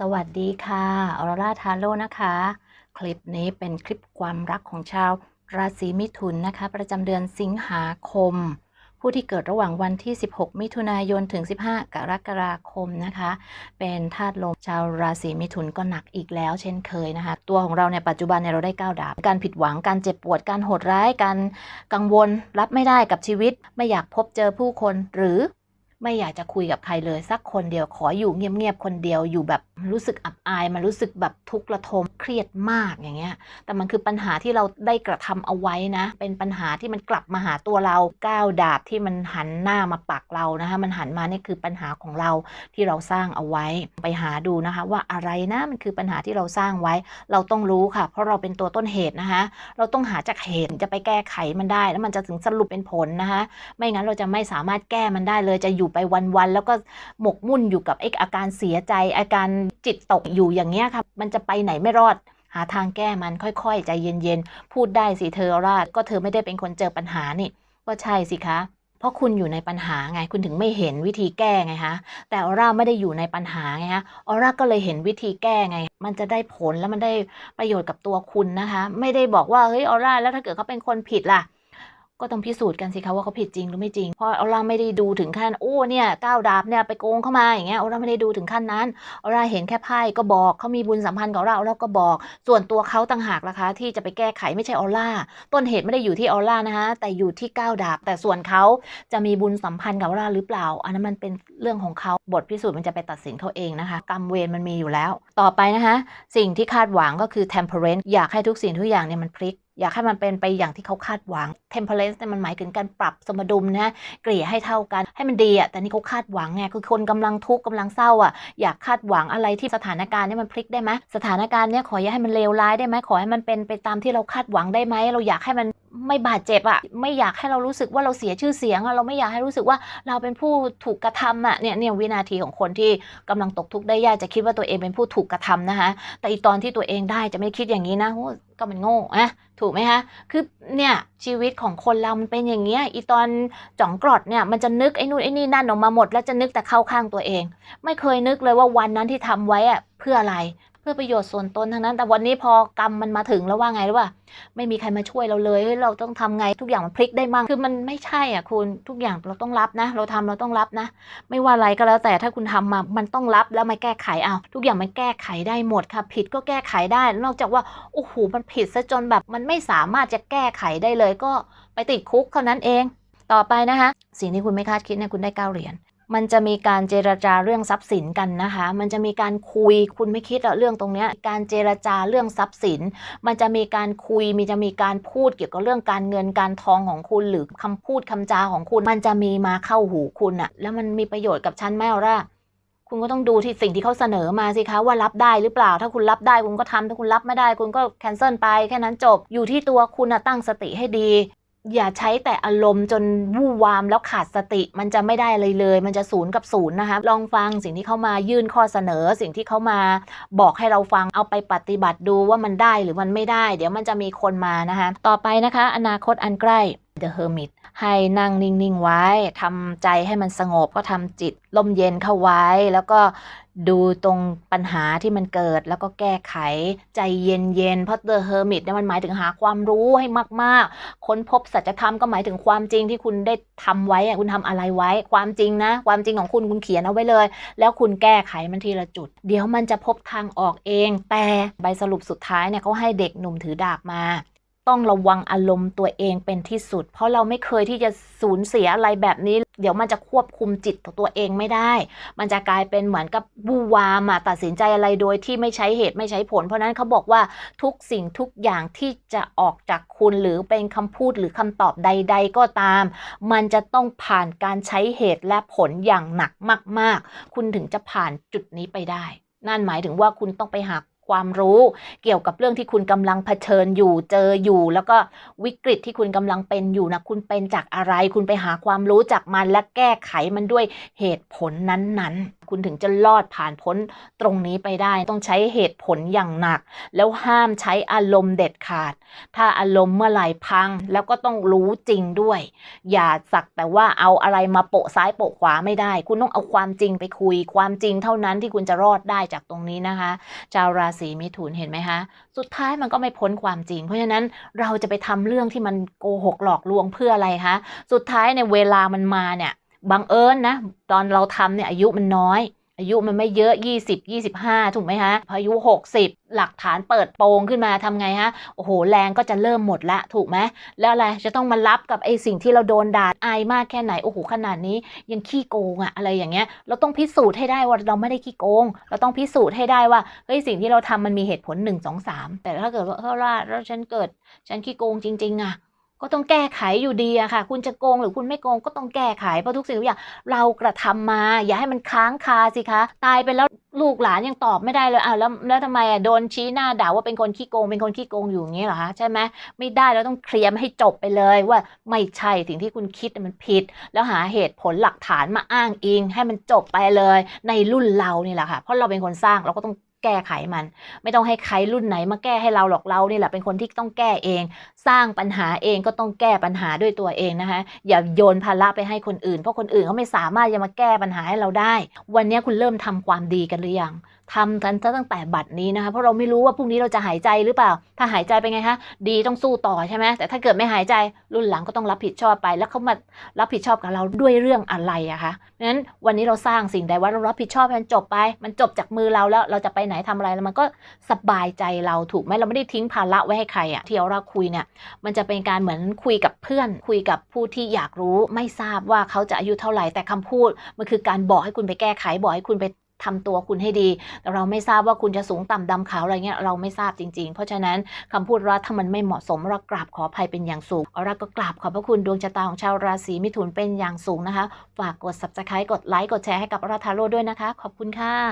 สวัสดีค่ะออรราทาโร่นะคะ คลิปนี้เป็นคลิปความรักของชาวราศีมิถุนนะคะ ประจำเดือนสิงหาคม ผู้ที่เกิดระหว่างวันที่ 16 มิถุนายนถึง 15 กรกฎาคมนะคะ เป็นธาตุลมชาวราศีมิถุนก็หนักอีกแล้ว เช่นเคยนะคะ ตัวของเราในปัจจุบันเนี่ยเราได้ก้าวดาบการผิดหวังการเจ็บปวดการโหดร้ายการกังวลรับไม่ได้กับชีวิต ไม่อยากพบเจอผู้คนหรือ ไม่อยากจะคุยกับใครเลยสักคนเดียวขออยู่เงียบๆคนเดียวอยู่แบบรู้สึกอับอายมันรู้สึกแบบทุกข์ระทมเครียดมากอย่างเงี้ย แต่มันคือปัญหาที่เราได้กระทำเอาไว้นะ เป็นปัญหาที่มันกลับมาหาตัวเราก้าวดาบที่มันหันหน้ามาปักเรานะคะมันหันมานี่คือปัญหาของเราที่เราสร้างเอาไว้ ไปหาดูนะคะ ว่าอะไรนะมันคือปัญหาที่เราสร้างไว้ เราต้องรู้ค่ะ เพราะเราเป็นตัวต้นเหตุนะคะ เราต้องหาจากเหตุจะไปแก้ไขมันได้ แล้วมันจะถึงสรุปเป็นผลนะคะ ไม่งั้นเราจะไม่สามารถแก้มันได้เลยจะอยู่ไปวันๆแล้วก็หมกมุ่นอยู่กับไอ้อาการเสียใจ อาการจิตตกอยู่อย่างเงี้ยค่ะมันจะไปไหนไม่รอดหาทางแก้มันค่อยๆ ใจเย็นๆ พูดได้สิเธอออราก็เธอไม่ได้เป็นคนเจอปัญหานี่ ก็ใช่สิคะ เพราะคุณอยู่ในปัญหาไง คุณถึงไม่เห็นวิธีแก้ไงคะแต่ออร่าไม่ได้อยู่ในปัญหาไงคะออร่าก็เลยเห็นวิธีแก้ไง มันจะได้ผลแล้วมันได้ประโยชน์กับตัวคุณนะคะ ไม่ได้บอกว่าเฮ้ยออร่าแล้วถ้าเกิดเขาเป็นคนผิดล่ะ ก็ต้องพิสูจน์กันสิคะว่าเขาผิดจริงหรือไม่จริง เพราะออร่าไม่ได้ดูถึงขั้นโอ้เนี่ยก้าวดาบเนี่ยไปโกงเข้ามาอย่างเงี้ยออร่าไม่ได้ดูถึงขั้นนั้นออร่าเห็นแค่ไพ่ก็บอกเขามีบุญสัมพันธ์กับเราออร่าก็บอก ส่วนตัวเขาต่างหากล่ะคะ ที่จะไปแก้ไขไม่ใช่ออร่าต้นเหตุไม่ได้อยู่ที่ออร่านะคะแต่อยู่ที่ก้าวดาบ แต่ส่วนเขาจะมีบุญสัมพันธ์กับออร่าหรือเปล่า อันนั้นมันเป็นเรื่องของเขาบทพิสูจน์มันจะไปตัดสินเขาเองนะคะ กรรมเวรมันมีอยู่แล้ว ต่อไปนะคะสิ่งที่คาดหวังก็คือ temperance อยากให้ทุกสิ่งทุกอย่างเนี่ยมันพลิก อยากให้มันเป็นไปอย่างที่เขาคาดหวัง temperance เนี่ยมันหมายถึงการปรับสมดุลนะเกลี่ยให้เท่ากันให้มันดีอะแต่นี่เขาคาดหวังไงคือคนกำลังทุกข์กำลังเศร้าอะอยากคาดหวังอะไรที่สถานการณ์เนี่ยมันพลิกได้ไหมสถานการณ์เนี่ยขออย่าให้มันเลวร้ายได้ไหมขอให้มันเป็นไปตามที่เราคาดหวังได้ไหมเราอยากให้มัน ไม่บาดเจ็บอะไม่อยากให้เรารู้สึกว่าเราเสียชื่อเสียงอะเราไม่อยากให้รู้สึกว่าเราเป็นผู้ถูกกระทำอะเนี่ยเนี่ยวินาทีของคนที่กำลังตกทุกข์ได้ยากจะคิดว่าตัวเองเป็นผู้ถูกกระทำนะคะแต่อีตอนที่ตัวเองได้จะไม่คิดอย่างนี้นะก็มันโง่อะถูกไหมคะคือเนี่ยชีวิตของคนเรามันเป็นอย่างเงี้ยอีตอนจ่องกรอดเนี่ยมันจะนึกไอ้นู่นไอ้นี่นั่นออกมาหมด แล้วจะนึกแต่เข้าข้างตัวเอง ไม่เคยนึกเลยว่าวันนั้นที่ทำไว้อะเพื่ออะไร พื่อประโยชน์ส่วนตนทั้งนั้น แต่วันนี้พอกรรมมันมาถึงแล้วว่าไงรู้ป่ะไม่มีใครมาช่วยเราเลยเราต้องทำไงทุกอย่างมันพลิกได้มั่งคือมันไม่ใช่อะคุณทุกอย่างเราต้องรับนะ เราทำเราต้องรับนะ ไม่ว่าอะไรก็แล้วแต่ถ้าคุณทำมามันต้องรับแล้วมาแก้ไขเอาทุกอย่างมันแก้ไขได้หมดค่ะ ผิดก็แก้ไขได้ นอกจากว่าโอ้โหมันผิดซะจนแบบมันไม่สามารถจะแก้ไขได้เลย ก็ไปติดคุกเท่านั้นเอง ต่อไปนะคะสิ่งที่คุณไม่คาดคิดเนี่ยคุณได้เก้าเหรียญ มันจะมีการเจรจาเรื่องทรัพย์สินกันนะคะ มันจะมีการคุย คุณไม่คิดอเรื่องตรงนี้ การเจรจาเรื่องทรัพย์สิน มันจะมีการคุย มีจะมีการพูดเกี่ยวกับเรื่องการเงินการทองของคุณหรือคำพูดคำจาของคุณ มันจะมีมาเข้าหูคุณอะแล้วมันมีประโยชน์กับฉันไหมล่ะคุณก็ต้องดูที่สิ่งที่เขาเสนอมาสิคะว่ารับได้หรือเปล่า ถ้าคุณรับได้คุณก็ทำถ้าคุณรับไม่ได้ คุณก็แคนเซิลไปแค่นั้นจบอยู่ที่ตัวคุณนะตั้งสติให้ดี อย่าใช้แต่อารมณ์จนวู่วามแล้วขาดสติ มันจะไม่ได้เลยเลย มันจะศูนย์กับศูนย์นะคะ ลองฟังสิ่งที่เขามายื่นข้อเสนอ สิ่งที่เขามาบอกให้เราฟังเอาไปปฏิบัติดูว่ามันได้หรือมันไม่ได้ เดี๋ยวมันจะมีคนมานะคะ ต่อไปนะคะ อนาคตอันใกล้ The Hermit ให้นั่งนิ่ง ๆ ไว้ทำใจให้มันสงบก็ทำจิตลมเย็นเข้าไว้ แล้วก็ ดูตรงปัญหาที่มันเกิดแล้วก็แก้ไขใจเย็นๆเพราะ The Hermit เนี่ยมันหมายถึงหาความรู้ให้มากๆ ค้นพบสัจธรรมก็หมายถึงความจริงที่คุณได้ทำไว้คุณทำอะไรไว้ ความจริงนะ ความจริงของคุณคุณเขียนเอาไว้เลย แล้วคุณแก้ไขมันทีละจุด เดี๋ยวมันจะพบทางออกเอง แต่ใบสรุปสุดท้ายเนี่ยเขาให้เด็กหนุ่มถือดาบมา ต้องระวังอารมณ์ตัวเองเป็นที่สุด เพราะเราไม่เคยที่จะสูญเสียอะไรแบบนี้ เดี๋ยวมันจะควบคุมจิตของตัวเองไม่ได้ มันจะกลายเป็นเหมือนกับบูวามอะตัดสินใจอะไรโดยที่ไม่ใช้เหตุไม่ใช้ผล เพราะนั้นเขาบอกว่าทุกสิ่งทุกอย่างที่จะออกจากคุณหรือเป็นคำพูดหรือคำตอบใด ๆ ก็ตาม มันจะต้องผ่านการใช้เหตุและผลอย่างหนักมาก ๆ คุณถึงจะผ่านจุดนี้ไปได้ นั่นหมายถึงว่าคุณต้องไปหา ความรู้ เกี่ยวกับเรื่องที่คุณกำลังเผชิญอยู่เจออยู่ แล้วก็วิกฤตที่คุณกำลังเป็นอยู่นะคุณเป็นจากอะไร คุณไปหาความรู้จากมันและแก้ไขมันด้วยเหตุผลนั้นๆคุณถึงจะรอดผ่านพ้นตรงนี้ไปได้ ต้องใช้เหตุผลอย่างหนัก แล้วห้ามใช้อารมณ์เด็ดขาด ถ้าอารมณ์เมื่อไหร่พัง แล้วก็ต้องรู้จริงด้วย อย่าสักแต่ว่าเอาอะไรมาโปะซ้ายโปะขวาไม่ได้ คุณต้องเอาความจริงไปคุย ความจริงเท่านั้นที่คุณจะรอดได้จากตรงนี้นะคะ ชาวราศีมิถุนเห็นไหมคะ สุดท้ายมันก็ไม่พ้นความจริง เพราะฉะนั้นเราจะไปทำเรื่องที่มันโกหกหลอกลวงเพื่ออะไรคะ สุดท้ายในเวลามันมาเนี่ย บังเอิญนะ ตอนเราทำเนี่ยอายุมันน้อย อายุมันไม่เยอะ 20 25 ถูกไหมคะพออายุ 60 หลักฐานเปิดโปงขึ้นมาทำไงฮะ โอ้โห แรงก็จะเริ่มหมดละ ถูกไหมแล้วอะไร จะต้องมารับกับไอ้สิ่งที่เราโดนด่าอายมากแค่ไหน โอ้โห ขนาดนี้ยังขี้โกงอะอะไรอย่างเงี้ย เราต้องพิสูจน์ให้ได้ว่าเราไม่ได้ขี้โกง เราต้องพิสูจน์ให้ได้ว่า เฮ้ย สิ่งที่เราทำมันมีเหตุผล 1 2 3 แต่ถ้าเกิดว่าเฮ้ยว่าแล้วฉันเกิด ฉันขี้โกงจริงๆอะ ก็ต้องแก้ไขอยู่ดีอะค่ะ คุณจะโกงหรือคุณไม่โกงก็ต้องแก้ไขเพราะทุกสิ่งทุกอย่างเรากระทำมา อย่าให้มันค้างคาสิคะ ตายไปแล้วลูกหลานยังตอบไม่ได้เลยอ้าวแล้วแล้วทำไมอะโดนชี้หน้าด่าว่าเป็นคนขี้โกงเป็นคนขี้โกงอยู่อย่างนี้เหรอคะใช่ไหมไม่ได้เราต้องเคลียร์ให้จบไปเลยว่าไม่ใช่สิ่งที่คุณคิดมันผิด แล้วหาเหตุผลหลักฐานมาอ้างอิง ให้มันจบไปเลย ในรุ่นเรานี่แหละค่ะเพราะเราเป็นคนสร้างเราก็ต้อง แก้ไขมัน ไม่ต้องให้ใครรุ่นไหนมาแก้ให้เราหรอกเรานี่แหละเป็นคนที่ต้องแก้เอง สร้างปัญหาเองก็ต้องแก้ปัญหาด้วยตัวเองนะคะอย่าโยนภาระไปให้คนอื่น เพราะคนอื่นเขาไม่สามารถจะมาแก้ปัญหาให้เราได้ วันนี้คุณเริ่มทำความดีกันหรือยัง ทำกันตั้งแต่บัดนี้นะคะ เพราะเราไม่รู้ว่าพรุ่งนี้เราจะหายใจหรือเปล่า ถ้าหายใจเป็นไงคะดีต้องสู้ต่อใช่ไหมแต่ถ้าเกิดไม่หายใจรุ่นหลังก็ต้องรับผิดชอบไป แล้วเขามารับผิดชอบกับเราด้วยเรื่องอะไรอะคะเพราะฉะนั้นวันนี้เราสร้างสิ่งใดว่าเรารับผิดชอบมันจบไป มันจบจากมือเราแล้วเราจะไปไหนทำอะไรแล้วมันก็สบายใจเราถูกไหมเราไม่ได้ทิ้งภาระไว้ให้ใครอะที่เราคุยเนี่ยมันจะเป็นการเหมือนคุยกับเพื่อน คุยกับผู้ที่อยากรู้ไม่ทราบว่าเขาจะอายุเท่าไหร่แต่คำพูดมันคือการบอกให้คุณไปแก้ไขบอกให้คุณไป ทำตัวคุณให้ดี แต่เราไม่ทราบว่าคุณจะสูงต่ำดำขาวอะไรเงี้ยเราไม่ทราบจริง ๆ เพราะฉะนั้นคำพูดรัฐถ้ามันไม่เหมาะสมเรากราบขออภัยเป็นอย่างสูงเอาก็กราบขอบพระคุณดวงชะตาของชาวราศีมิถุนเป็นอย่างสูงนะคะ ฝากกด subscribe กดไลค์กดแชร์ให้กับราทาโร่ด้วยนะคะ ขอบคุณค่ะ